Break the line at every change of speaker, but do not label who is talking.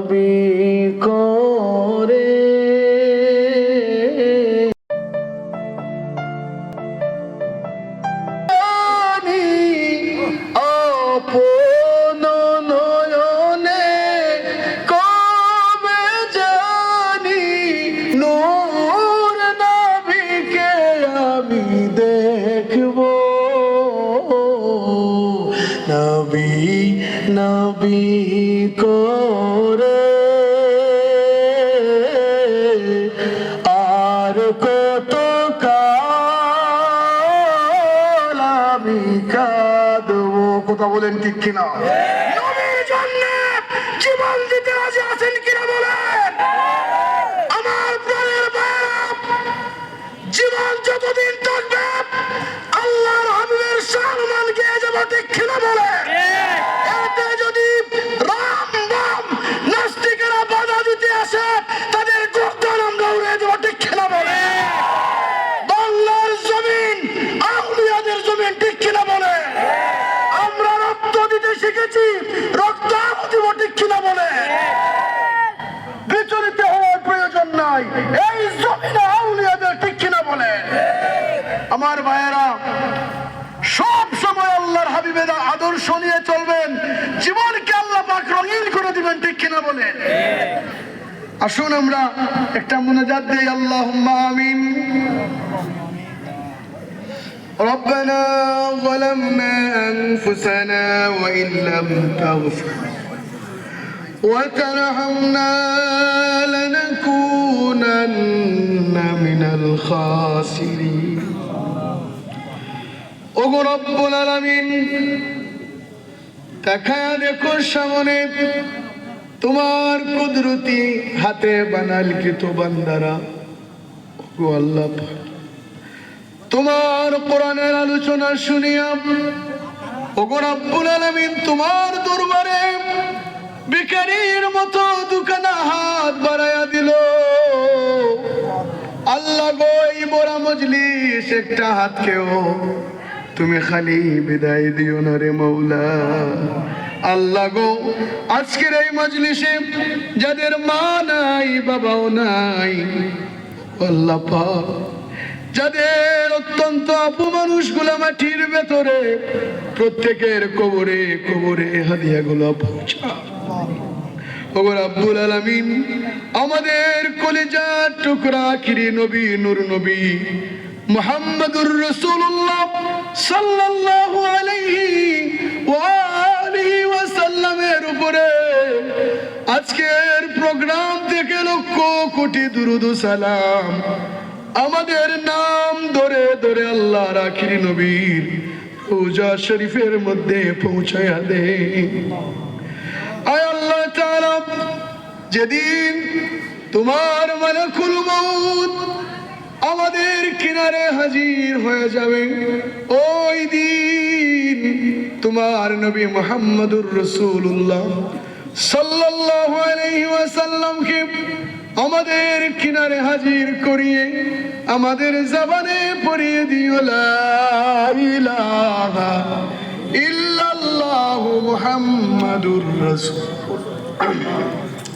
নবী করে। নবী নবী করে। কত কাল আমি কাঁদবো। কথা বলেন ঠিক কিনা? নবীর জন্য যদি রাম নাস্তিকেরা বাধা দিতে আসে, তাদের গর্দান আমরা ঠিক কিনা বলে বাংলার জমিন আউলিয়াদের জমিন ঠিক কিনা বলে আমরা রক্ত দিতে শিখেছি রক্ত দিব ঠিক কিনা বলে বিচলিত হওয়ার প্রয়োজন নাই এই জমিনে আউলিয়াদের ঠিক কিনা বলে আমার ভাইয়েরা সব সময় আল্লাহর হাবিবের আদর্শ নিয়ে চলবেন জীবনকে আল্লাহ পাক রঙিন করে দিবেন ঠিক কিনা বলেন আসুন আমরা একটা মোনাজাত দেই আল্লাহ আমিন ربنا ظلمنا أنفسنا وإن لم تغفر وترحمنا الخاسرين ওগো রব্বুল আলামিন তাকায়া দেখো সামনে তোমার কুদরতি হাতে বানালকৃত বান্দারা ওগো আল্লাহ পাক, তোমার কোরআনের আলোচনা শুনিয়া ওগো রব্বুল আলামিন তোমার দরবারে ভিখারির মতো মজলিস একটা হাত কেউ তুমি খালি বিদায় দিও না রে মৌলা আল্লাহ গো, আজকের এই মজলিসে যাদের মা নাই, বাবাও নাই, আল্লাহ যাদের অত্যন্ত আপু মানুষগুলো মাটির ভেতরে প্রত্যেকের কবরে কবরে হাদিয়াগুলো পৌঁছা আমাদের কলিজার টুকরা কিরি নবী, নূর নবী মুহাম্মদুর রাসূলুল্লাহ সাল্লাল্লাহু আলাইহি ওয়া ওয়াসাল্লামের উপরে আজকের প্রোগ্রাম থেকে লক্ষ কোটি দুরুদ সালাম। আমাদের নাম ধরে ধরে আল্লাহ আখিরি নবীর পূজা শরীফের মধ্যে পৌঁছায়া দে। আয় যেদিন তোমার মালাকুল মউত আমাদের কিনারে হাজির হয়ে যাবে, ওই দিন তোমার নবী মুহাম্মদুর রাসূলুল্লাহ সাল্লাল্লাহু আলাইহি ওয়াসাল্লামকে আমাদের কিনারে হাজির করিয়ে আমাদের জবানে পড়িয়ে দিও ইলাহা ইল্লাল্লাহু মুহাম্মাদুর রাসূল।